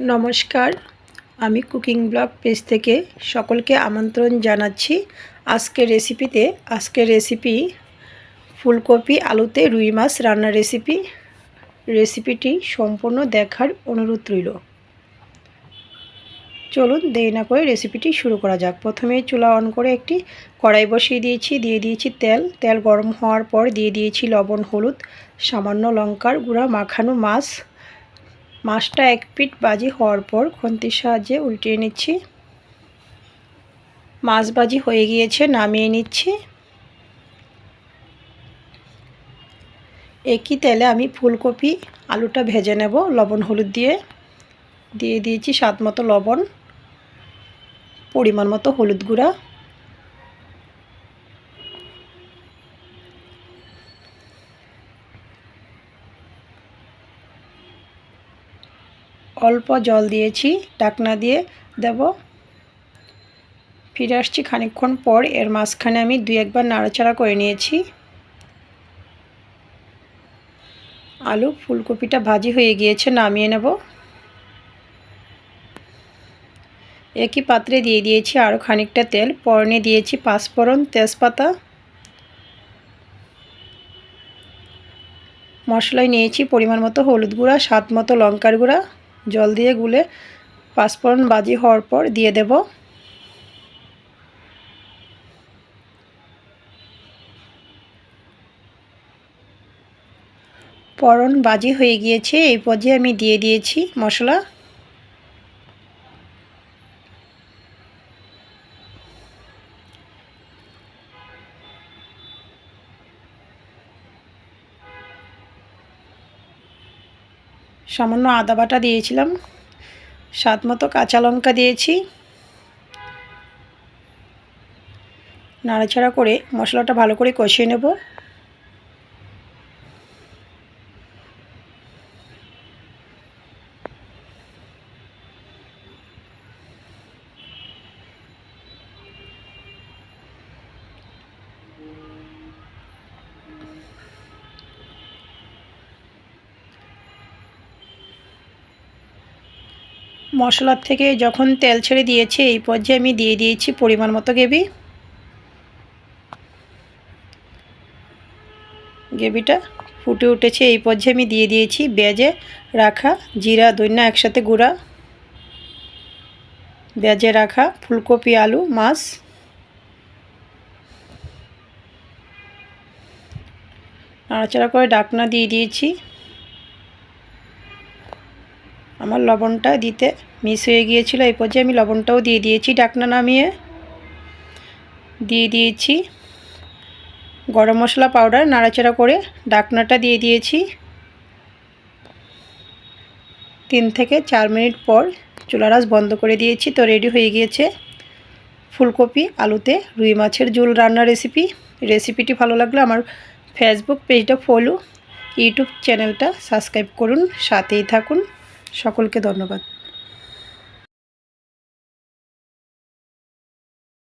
নমস্কার। আমি cooking blog page থেকে সকলকে আমন্ত্রণ জানাচ্ছি। আজকের রেসিপিতে, আজকের রেসিপি ফুলকপি আলুতে রুই মাছ রান্নার রেসিপি। রেসিপিটি সম্পূর্ণ দেখার অনুরোধ রইল। চলুন দেরি না করে রেসিপিটি শুরু করা যাক। প্রথমে চুলা অন করে একটি কড়াই বসিয়ে দিয়েছি। দিয়ে দিয়েছি তেল। তেল গরম হওয়ার পর দিয়ে দিয়েছি লবণ, হলুদ, সামান্য লঙ্কার গুঁড়া, মাখানো মাছ। মাছটা এক পিট বাজি হওয়ার পর খন্তির সাহায্যে উল্টিয়ে নিচ্ছি। মাছ বাজি হয়ে গিয়েছে, নামিয়ে নিচ্ছি। একই তেলে আমি ফুলকপি, আলুটা ভেজে নেব, লবণ, হলুদ দিয়ে। দিয়ে দিয়েছি স্বাদ মতো লবণ, পরিমাণ মতো হলুদ গুঁড়া। অল্প জল দিয়েছি ডাকনা দিয়ে দেব। ফিরে আসছি খানিকক্ষণ পর, এর মাঝখানে আমি দুই একবার নাড়াচাড়া করে নিয়েছি। আলু, ফুলকপিটা ভাজি হয়ে গিয়েছে, নামিয়ে নেব। একই পাত্রে দিয়ে দিয়েছি আরও খানিকটা তেল। পরনে দিয়েছি পাঁচফোড়ন তেজপাতা। মশলায় নিয়েছি পরিমাণ মতো হলুদ গুঁড়া, স্বাদ মতো লঙ্কার গুঁড়া। জল দিয়ে গুলে পাঁচফোড়ন বাজি হওয়ার পর দিয়ে দেব। পরন বাজি হয়ে গিয়েছে, এই পর্যায়ে আমি দিয়ে দিয়েছি মশলা। সামান্য আদা বাটা দিয়েছিলাম। স্বাদ মতো কাঁচা লঙ্কা দিয়েছি। নাড়াচাড়া করে মশলাটা ভালো করে কষিয়ে নেব। মশলার থেকে যখন তেল ছেড়ে দিয়েছে, এই পর্যায়ে আমি দিয়ে দিয়েছি পরিমাণ মতো গ্রেভি। গ্রেভিটা ফুটে উঠেছে, এই পর্যায়ে আমি দিয়ে দিয়েছি বেজে রাখা জিরা দৈন্যা একসাথে গুঁড়া। বেজে রাখা ফুলকপি, আলু, মাছ। নাড়াচাড়া করে ডাকনা দিয়ে দিয়েছি। আমার লবণটা দিতে মিস হয়ে গিয়েছিল। এই পর্যায়ে আমি লবণটাও দিয়ে দিয়েছি ডাকনা নামিয়ে। দিয়ে দিয়েছি গরম মশলা পাউডার নাড়াচাড়া করে ডাকনাটা দিয়ে দিয়েছি। তিন থেকে চার মিনিট পর চুলারাস বন্ধ করে দিয়েছি। তো রেডি হয়ে গিয়েছে ফুলকপি, আলুতে রুই মাছের ঝোল রান্নার রেসিপি রেসিপিটি ভালো লাগলে আমার ফেসবুক পেজটা ফলো ইউটিউব চ্যানেলটা সাবস্ক্রাইব করুন। সাথেই থাকুন। সকলকে ধন্যবাদ।